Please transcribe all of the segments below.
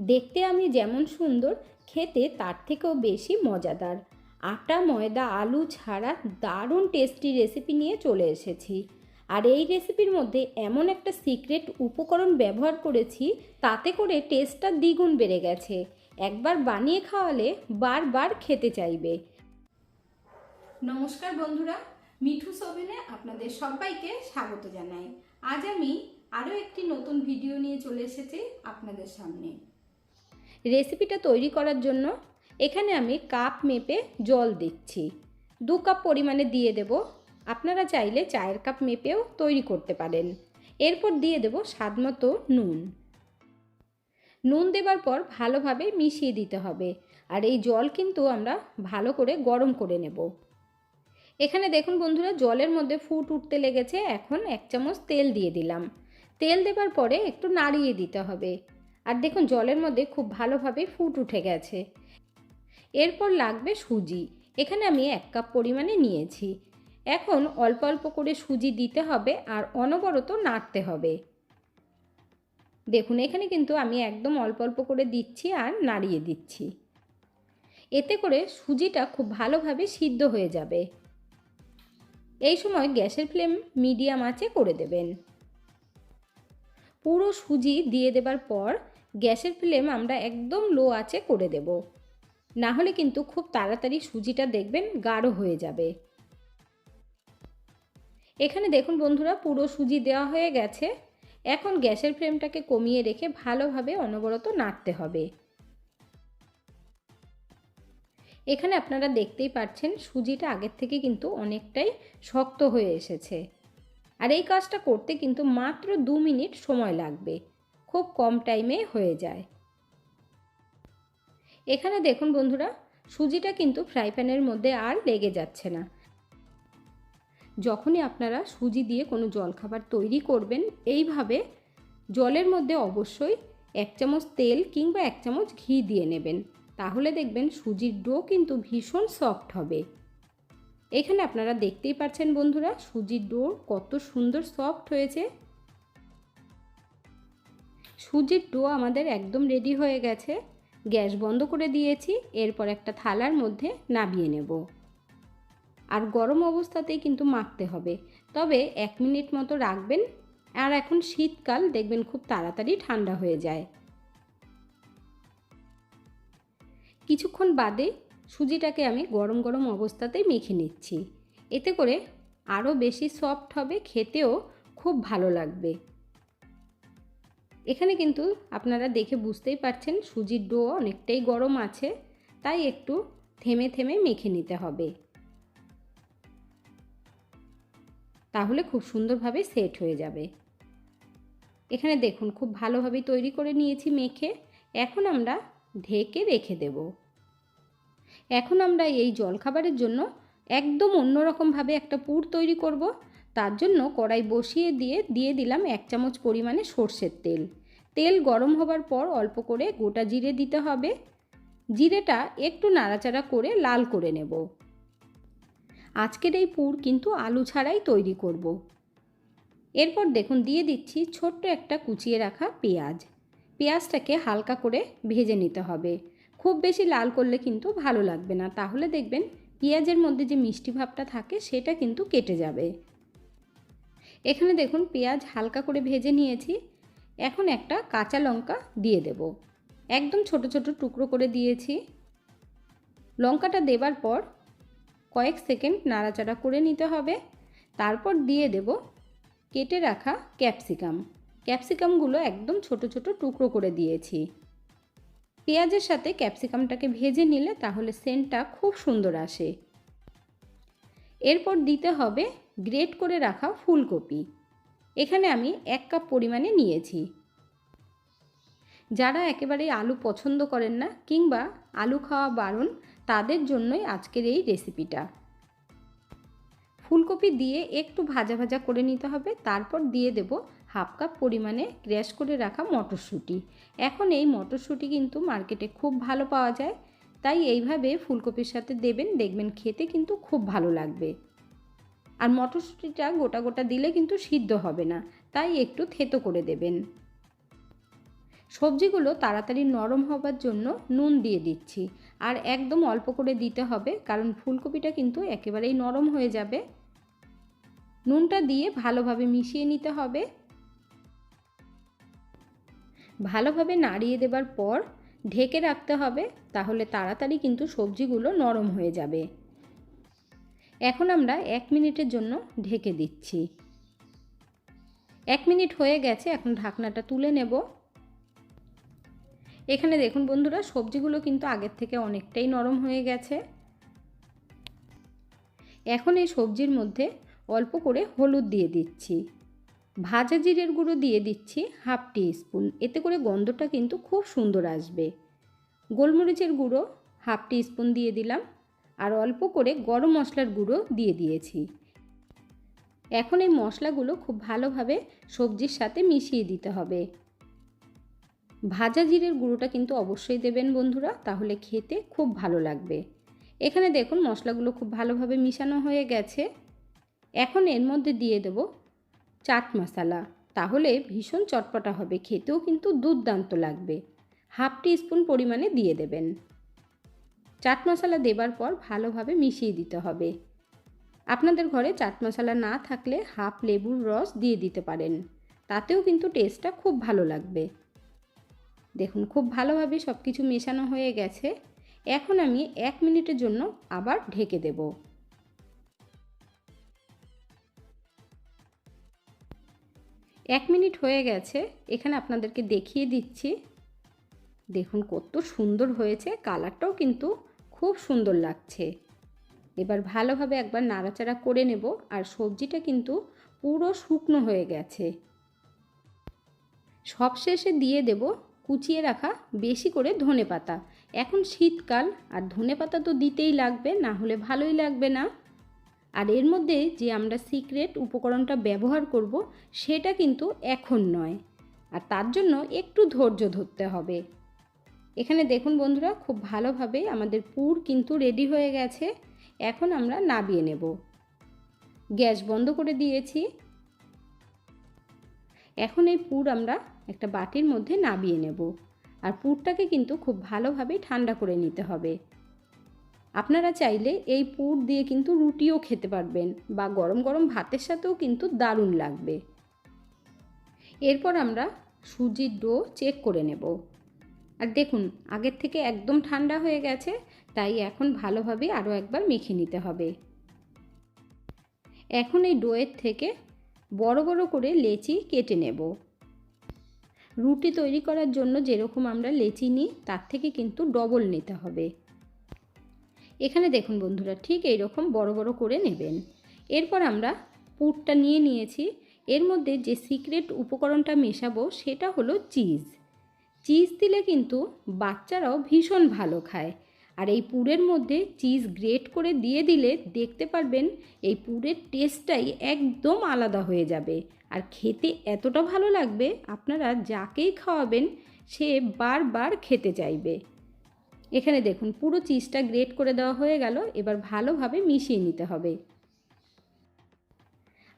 দেখতে আমি যেমন সুন্দর, খেতে তার থেকেও বেশি মজাদার। আটা, ময়দা, আলু ছাড়া দারুণ টেস্টি রেসিপি নিয়ে চলে এসেছি। আর এই রেসিপির মধ্যে এমন একটা সিক্রেট উপকরণ ব্যবহার করেছি, তাতে করে টেস্টটা দ্বিগুণ বেড়ে গেছে। একবার বানিয়ে খাওয়ালে বারবার খেতে চাইবে। নমস্কার বন্ধুরা, মিঠু সোভেনে আপনাদের সবাইকে স্বাগত জানাই। আজ আমি আরও একটি নতুন ভিডিও নিয়ে চলে এসেছি আপনাদের সামনে। রেসিপিটা তৈরি করার জন্য এখানে আমি কাপ মেপে জল দিচ্ছি। দু কাপ পরিমাণে দিয়ে দেব। আপনারা চাইলে চায়ের কাপ মেপেও তৈরি করতে পারেন। এরপর দিয়ে দেব স্বাদমতো নুন। নুন দেবার পর ভালোভাবে মিশিয়ে দিতে হবে। আর এই জল কিন্তু আমরা ভালো করে গরম করে নেব। এখানে দেখুন বন্ধুরা, জলের মধ্যে ফুট উঠতে লেগেছে। এখন এক চামচ তেল দিয়ে দিলাম। তেল দেবার পরে একটু নাড়িয়ে দিতে হবে। আর দেখুন জলের মধ্যে খুব ভালোভাবে ফুট উঠে গেছে। এরপর লাগবে সুজি। এখানে আমি এক কাপ পরিমাণে নিয়েছি। এখন অল্প অল্প করে সুজি দিতে হবে আর অনবরত নাড়তে হবে। দেখুন, এখানে কিন্তু আমি একদম অল্প অল্প করে দিচ্ছি আর নাড়িয়ে দিচ্ছি। এতে করে সুজিটা খুব ভালোভাবে সিদ্ধ হয়ে যাবে। এই সময় গ্যাসের ফ্লেম মিডিয়াম আঁচে করে দেবেন। পুরো সুজি দিয়ে দেবার পর গ্যাসের ফ্লেম আমরা একদম লো আছে করে দেব। না হলে কিন্তু খুব তাড়াতাড়ি সুজিটা দেখবেন গাঢ় হয়ে যাবে। এখানে দেখুন বন্ধুরা, পুরো সুজি দেওয়া হয়ে গেছে। এখন গ্যাসের ফ্লেমটাকে কমিয়ে রেখে ভালোভাবে অনবরত নাড়তে হবে। এখানে আপনারা দেখতেই পাচ্ছেন সুজিটা আগের থেকে কিন্তু অনেকটাই শক্ত হয়ে এসেছে। আর এই কাজটা করতে কিন্তু মাত্র দু মিনিট সময় লাগবে। খুব কম টাইমে হয়ে যায়। এখানে দেখুন বন্ধুরা, সুজিটা কিন্তু ফ্রাই প্যানের মধ্যে আর লেগে যাচ্ছে না। যখনই আপনারা সুজি দিয়ে কোনো জলখাবার তৈরি করবেন, এইভাবে জলের মধ্যে অবশ্যই এক চামচ তেল কিংবা এক চামচ ঘি দিয়ে নেবেন। তাহলে দেখবেন সুজির ডো কিন্তু ভীষণ সফট হবে। এখানে আপনারা দেখতেই পাচ্ছেন বন্ধুরা, সুজির ডো কত সুন্দর সফট হয়েছে। সুজির ডো আমাদের একদম রেডি হয়ে গেছে। গ্যাস বন্ধ করে দিয়েছি, এরপর একটা থালার মধ্যে নামিয়ে নেব। আর গরম অবস্থাতেই কিন্তু মাখতে হবে। তবে এক মিনিট মতো রাখবেন, আর এখন শীতকাল, দেখবেন খুব তাড়াতাড়ি ঠান্ডা হয়ে যায়। কিছুক্ষণ বাদে সুজিটাকে আমি গরম গরম অবস্থাতেই মেখে নিচ্ছি। এতে করে আরও বেশি সফট হবে, খেতেও খুব ভালো লাগবে। এখানে কিন্তু আপনারা দেখে বুঝতেই পারছেন সুজির ডো অনেকটাই গরম আছে, তাই একটু থেমে থেমে মেখে নিতে হবে। তাহলে খুব সুন্দরভাবে সেট হয়ে যাবে। এখানে দেখুন, খুব ভালোভাবে তৈরি করে নিয়েছি মেখে। এখন আমরা ঢেকে রেখে দেব। এখন আমরা এই জলখাবারের জন্য একদম অন্যরকমভাবে একটা পুর তৈরি করব। তার জন্য কড়াই বসিয়ে দিয়ে দিয়ে দিলাম এক চামচ পরিমাণে সর্ষের তেল। তেল গরম হবার পর অল্প করে গোটা জিরে দিতে হবে। জিরেটা একটু নাড়াচাড়া করে লাল করে নেব। আজকের এই পুর কিন্তু আলু ছাড়াই তৈরি করব। এরপর দেখুন দিয়ে দিচ্ছি ছোট্ট একটা কুচিয়ে রাখা পেঁয়াজ। পেঁয়াজটাকে হালকা করে ভেজে নিতে হবে। খুব বেশি লাল করলে কিন্তু ভালো লাগবে না। তাহলে দেখবেন পেঁয়াজের মধ্যে যে মিষ্টি ভাবটা থাকে সেটা কিন্তু কেটে যাবে। এখানে দেখুন পেঁয়াজ হালকা করে ভেজে নিয়েছি। এখন একটা কাঁচা লঙ্কা দিয়ে দেব। একদম ছোট ছোট টুকরো করে দিয়েছি। লঙ্কাটা দেবার পর কয়েক সেকেন্ড নাড়াচাড়া করে নিতে হবে। তারপর দিয়ে দেব কেটে রাখা ক্যাপসিকাম। ক্যাপসিকামগুলো একদম ছোট ছোট টুকরো করে দিয়েছি। পেঁয়াজের সাথে ক্যাপসিকামটাকে ভেজে নিলে তাহলে সেন্টটা খুব সুন্দর আসে। এরপর দিতে হবে গ্রেট করে রাখা ফুলকপি। এখানে আমি এক কাপ পরিমাণে নিয়েছি। যারা একেবারে আলু পছন্দ করেন না কিংবা আলু খাওয়া বারণ, তাদের জন্যই আজকের এই রেসিপিটা। ফুলকপি দিয়ে একটু ভাজা ভাজা করে নিতে হবে, তারপর দিয়ে দেব হাফ কাপ পরিমাণে ক্র্যাশ করে রাখা মটরশুঁটি। এখন এই মটরশুঁটি কিন্তু মার্কেটে খুব ভালো পাওয়া যায়, তাই এইভাবে ফুলকপির সাথে দেবেন, দেখবেন খেতে কিন্তু খুব ভালো লাগবে। আর মটরশুঁটিটা গোটা গোটা দিলে কিন্তু সিদ্ধ হবে না, তাই একটু থেতো করে দেবেন। সবজিগুলো তাড়াতাড়ি নরম হবার জন্য নুন দিয়ে দিচ্ছি, আর একদম অল্প করে দিতে হবে, কারণ ফুলকপিটা কিন্তু একেবারেই নরম হয়ে যাবে। নুনটা দিয়ে ভালোভাবে মিশিয়ে নিতে হবে। ভালোভাবে নাড়িয়ে দেবার পর ঢেকে রাখতে হবে, তাহলে তাড়াতাড়ি কিন্তু সবজিগুলো নরম হয়ে যাবে। এখন আমরা এক মিনিটের জন্য ঢেকে দিচ্ছি। এক মিনিট হয়ে গেছে, এখন ঢাকনাটা তুলে নেব। এখানে দেখুন বন্ধুরা, সবজিগুলো কিন্তু আগের থেকে অনেকটাই নরম হয়ে গেছে। এখন এই সবজির মধ্যে অল্প করে হলুদ দিয়ে দিচ্ছি। ভাজা জিরের গুঁড়ো দিয়ে দিচ্ছি হাফ টি স্পুন এতে করে গন্ধটা কিন্তু খুব সুন্দর আসবে। গোলমরিচের গুঁড়ো হাফ টি স্পুন দিয়ে দিলাম। আর অল্প করে গরম মশলার গুঁড়ো দিয়ে দিয়েছি। এখন এই মশলাগুলো খুব ভালোভাবে সবজির সাথে মিশিয়ে দিতে হবে। ভাজা জিরের গুঁড়োটা কিন্তু অবশ্যই দেবেন বন্ধুরা, তাহলে খেতে খুব ভালো লাগবে। এখানে দেখুন মশলাগুলো খুব ভালোভাবে মিশানো হয়ে গেছে। এখন এর মধ্যে দিয়ে দেব চাট মশলা, তাহলে ভীষণ চটপটা হবে, খেতেও কিন্তু দুর্দান্ত লাগবে। হাফ টি স্পুন পরিমাণে দিয়ে দেবেন। চাট মশলা দেবার পর ভালোভাবে মিশিয়ে দিতে হবে। আপনাদের ঘরে চাট মশলা না থাকলে হাফ লেবুর রস দিয়ে দিতে পারেন। তাতেও কিন্তু টেস্টটা খুব ভালো লাগবে। দেখুন, খুব ভালোভাবে সব কিছু মেশানো হয়ে গেছে। এখন আমি এক মিনিটের জন্য আবার ঢেকে দেব। এক মিনিট হয়ে গেছে, এখানে আপনাদেরকে দেখিয়ে দিচ্ছি। দেখুন, কত সুন্দর হয়েছে, কালারটাও কিন্তু খুব সুন্দর লাগছে। এবার ভালোভাবে একবার নাড়াচাড়া করে নেব আর সবজিটা কিন্তু পুরো শুকনো হয়ে গেছে। সবশেষে দিয়ে দেব কুচিয়ে রাখা বেশি করে ধনে পাতা। এখন শীতকাল আর ধনে পাতা তো দিতেই লাগবে, না হলে ভালোই লাগবে না। আর এর মধ্যে যে আমরা সিক্রেট উপকরণটা ব্যবহার করব, সেটা কিন্তু এখন নয়। আর তার জন্য একটু ধৈর্য ধরতে হবে। এখানে দেখুন বন্ধুরা, খুব ভালোভাবে আমাদের পুর কিন্তু রেডি হয়ে গেছে। এখন আমরা নাবিয়ে নেব। গ্যাস বন্ধ করে দিয়েছি। এখন এই পুর আমরা একটা বাটির মধ্যে নাবিয়ে নেব। আর পুরটাকে কিন্তু খুব ভালোভাবে ঠান্ডা করে নিতে হবে। আপনারা চাইলে এই পুর দিয়ে কিন্তু রুটিও খেতে পারবেন বা গরম গরম ভাতের সাথেও কিন্তু দারুণ লাগবে। এরপর আমরা সুজির ডো চেক করে নেব। আর দেখুন, আগের থেকে একদম ঠান্ডা হয়ে গেছে, তাই এখন ভালোভাবে আরও একবার মেখে নিতে হবে। এখন এই ডোয়ের থেকে বড় বড় করে লেচি কেটে নেব। রুটি তৈরি করার জন্য যেরকম আমরা লেচি নিই, তার থেকে কিন্তু ডবল নিতে হবে। এখানে দেখুন বন্ধুরা, ঠিক এই রকম বড় বড় করে নেবেন। এরপর আমরা পুরটা নিয়ে নিয়েছি। এর মধ্যে যে সিক্রেট উপকরণটা মেশাবো, সেটা হলো চিজ। চিজ দিলে কিন্তু বাচ্চারাও ভীষণ ভালো খায়। আর এই পুরের মধ্যে চিজ গ্রেট করে দিয়ে দিলে দেখতে পারবেন এই পুরের টেস্টটাই একদম আলাদা হয়ে যাবে। আর খেতে এতটা ভালো লাগবে, আপনারা যাকেই খাওয়াবেন সে বারবার খেতে চাইবে। এখানে দেখুন পুরো চিজটা গ্রেট করে দেওয়া হয়ে গেল, এবার ভালোভাবে মিশিয়ে নিতে হবে।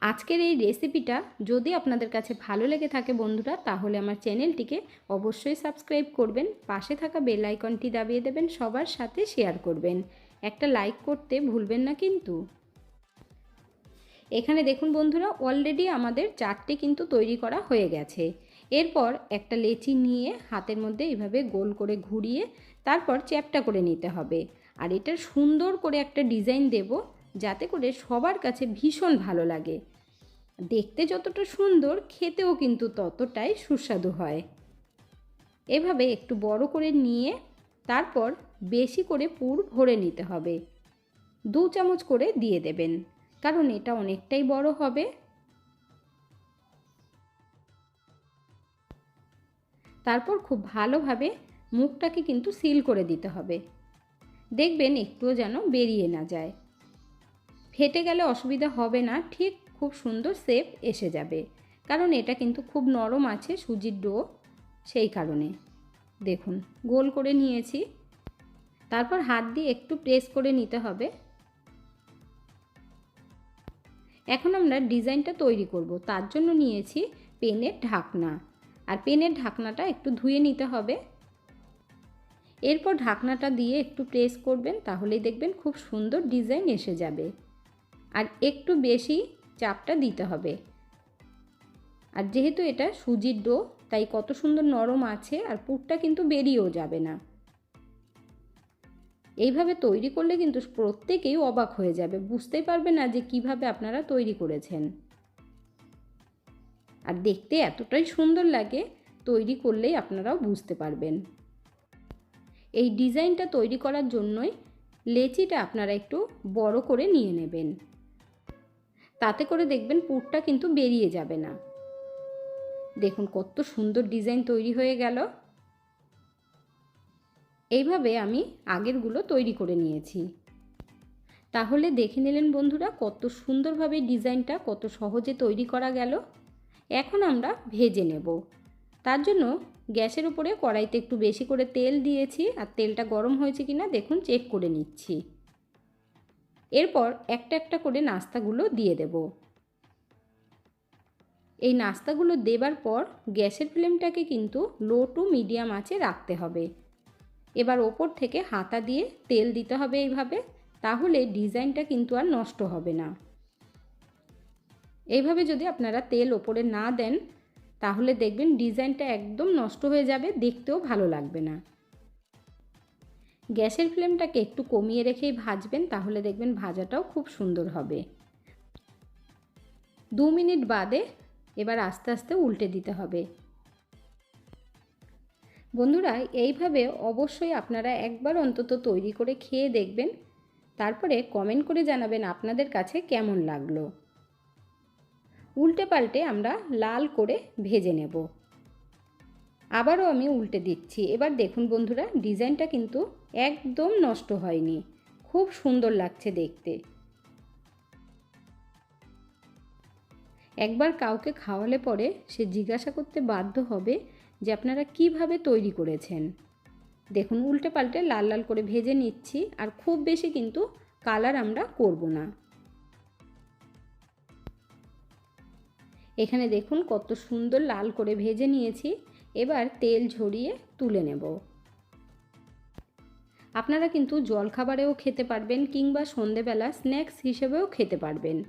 আজকের এই রেসিপিটা যদি আপনাদের কাছে ভালো লেগে থাকে বন্ধুরা, তাহলে আমার চ্যানেলটিকে অবশ্যই সাবস্ক্রাইব করবেন, পাশে থাকা বেল আইকনটি দাবিয়ে দেবেন, সবার সাথে শেয়ার করবেন। একটা লাইক করতে ভুলবেন না কিন্তু। এখানে দেখুন বন্ধুরা অলরেডি আমাদের চারটে কিন্তু তৈরি করা হয়ে গেছে। এরপর একটা লেচি নিয়ে হাতের মধ্যে এভাবে গোল করে ঘুরিয়ে তারপর চ্যাপটা করে নিতে হবে। আর এটার সুন্দর করে একটা ডিজাইন দেব যাতে করে সবার কাছে ভীষণ ভালো লাগে। দেখতে যতটা সুন্দর, খেতেও কিন্তু ততটাই সুস্বাদু হয়। এভাবে একটু বড় করে নিয়ে তারপর বেশি করে পুর ভরে নিতে হবে। দু চামচ করে দিয়ে দেবেন, কারণ এটা অনেকটাই বড় হবে। তারপর খুব ভালোভাবে মুখটাকে কিন্তু সিল করে দিতে হবে। দেখবেন একটুও যেন বেরিয়ে না যায়। ফেটে গেলে অসুবিধা হবে না, ঠিক খুব সুন্দর শেপ এসে যাবে। কারণ এটা কিন্তু খুব নরম আছে সুজির ডো, সেই কারণে। দেখুন, গোল করে নিয়েছি। তারপর হাত দিয়ে একটু প্রেস করে নিতে হবে। এখন আমরা ডিজাইনটা তৈরি করব। তার জন্য নিয়েছি পেনের ঢাকনা। আর পেনের ঢাকনাটা একটু ধুয়ে নিতে হবে। এরপর ঢাকনাটা দিয়ে একটু প্রেস করবেন, তাহলেই দেখবেন খুব সুন্দর ডিজাইন এসে যাবে। আর একটু বেশি চাপটা দিতে হবে। আর যেহেতু এটা সুজির ডো, তাই কত সুন্দর নরম আছে আর পুরটা কিন্তু বেরিয়েও যাবে না। এইভাবে তৈরি করলে কিন্তু প্রত্যেকেই অবাক হয়ে যাবে। বুঝতেই পারবে না যে কীভাবে আপনারা তৈরি করেছেন। আর দেখতে এতটাই সুন্দর লাগে, তৈরি করলেই আপনারাও বুঝতে পারবেন। এই ডিজাইনটা তৈরি করার জন্যই লেচিটা আপনারা একটু বড় করে নিয়ে নেবেন। তাতে করে দেখবেন পুরটা কিন্তু বেরিয়ে যাবে না। দেখুন কত সুন্দর ডিজাইন তৈরি হয়ে গেল। এইভাবে আমি আগেরগুলো তৈরি করে নিয়েছি। তাহলে দেখে নিলেন বন্ধুরা কত সুন্দরভাবে ডিজাইনটা কত সহজে তৈরি করা গেল। এখন আমরা ভেজে নেব। তার জন্য গ্যাসের উপরে কড়াইতে একটু বেশি করে তেল দিয়েছি। আর তেলটা গরম হয়েছে কিনা দেখুন, চেক করে নিচ্ছি। এরপর একটা একটা করে নাস্তাগুলো দিয়ে দেব। এই নাস্তাগুলো দেবার পর গ্যাসের ফ্লেমটাকে কিন্তু লো টু মিডিয়াম আঁচে রাখতে হবে। এবার ওপর থেকে হাতা দিয়ে তেল দিতে হবে এইভাবে, তাহলে ডিজাইনটা কিন্তু আর নষ্ট হবে না। এইভাবে যদি আপনারা তেল ওপরে না দেন, তাহলে দেখবেন ডিজাইনটা একদম নষ্ট হয়ে যাবে, দেখতেও ভালো লাগবে না। গ্যাসের ফ্লেমটাকে একটু কমিয়ে রেখেই ভাজবেন, তাহলে দেখবেন ভাজাটাও খুব সুন্দর হবে। দু মিনিট বাদে এবার আস্তে আস্তে উল্টে দিতে হবে। বন্ধুরা, এইভাবে অবশ্যই আপনারা একবার অন্তত তৈরি করে খেয়ে দেখবেন। তারপরে কমেন্ট করে জানাবেন আপনাদের কাছে কেমন লাগল। উল্টে পাল্টে আমরা লাল করে ভেজে নেব। আবারও আমি উল্টে দিচ্ছি। এবার দেখুন বন্ধুরা, ডিজাইনটা কিন্তু একদম নষ্ট হয়নি। খুব সুন্দর লাগছে দেখতে। একবার কাউকে খাওয়ালে পরে সে জিজ্ঞাসা করতে বাধ্য হবে যে আপনারা কীভাবে তৈরি করেছেন। দেখুন উল্টে পাল্টে লাল লাল করে ভেজে নিচ্ছি আর খুব বেশি কিন্তু কালার আমরা করব না। এখানে দেখুন, কত সুন্দর লাল করে ভেজে নিয়েছি। এবার তেল ঝরিয়ে তুলে নেব। আপনারা কিন্তু জলখাবারেও খেতে পারবেন কিংবা সন্ধেবেলা স্ন্যাক্স হিসেবেও খেতে পারবেন।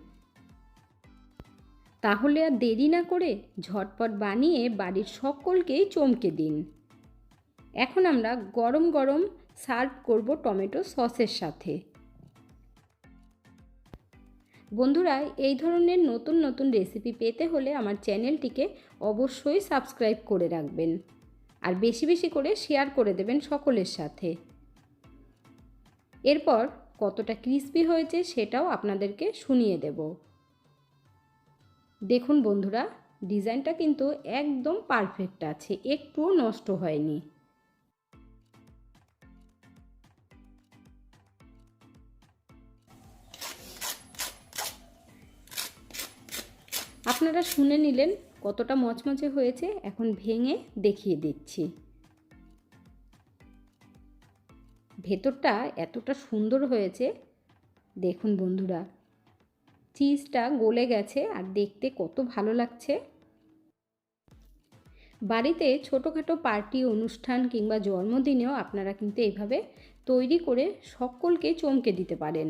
তাহলে আর দেরি না করে ঝটপট বানিয়ে বাড়ির সকলকেই চমকে দিন। এখন আমরা গরম গরম সার্ভ করব টমেটো সসের সাথে। বন্ধুরা, এই ধরনের নতুন নতুন রেসিপি পেতে হলে আমার চ্যানেলটিকে অবশ্যই সাবস্ক্রাইব করে রাখবেন। আর বেশি বেশি করে শেয়ার করে দেবেন সকলের সাথে। এরপর কতটা ক্রিস্পি হয়েছে সেটাও আপনাদেরকে শুনিয়ে দেব। দেখুন বন্ধুরা ডিজাইনটা কিন্তু একদম পারফেক্ট আছে, একটুও নষ্ট হয়নি। আপনারা শুনে নিলেন কতটা মচমচে হয়েছে, এখন ভেঙে দেখিয়ে দিচ্ছি। ভেতরটা এতটা সুন্দর হয়েছে, দেখুন বন্ধুরা, চিজটা গলে গেছে আর দেখতে কত ভালো লাগছে। বাড়িতে ছোটোখাটো পার্টি, অনুষ্ঠান কিংবা জন্মদিনেও আপনারা কিন্তু এইভাবে তৈরি করে সকলকে চমকে দিতে পারেন।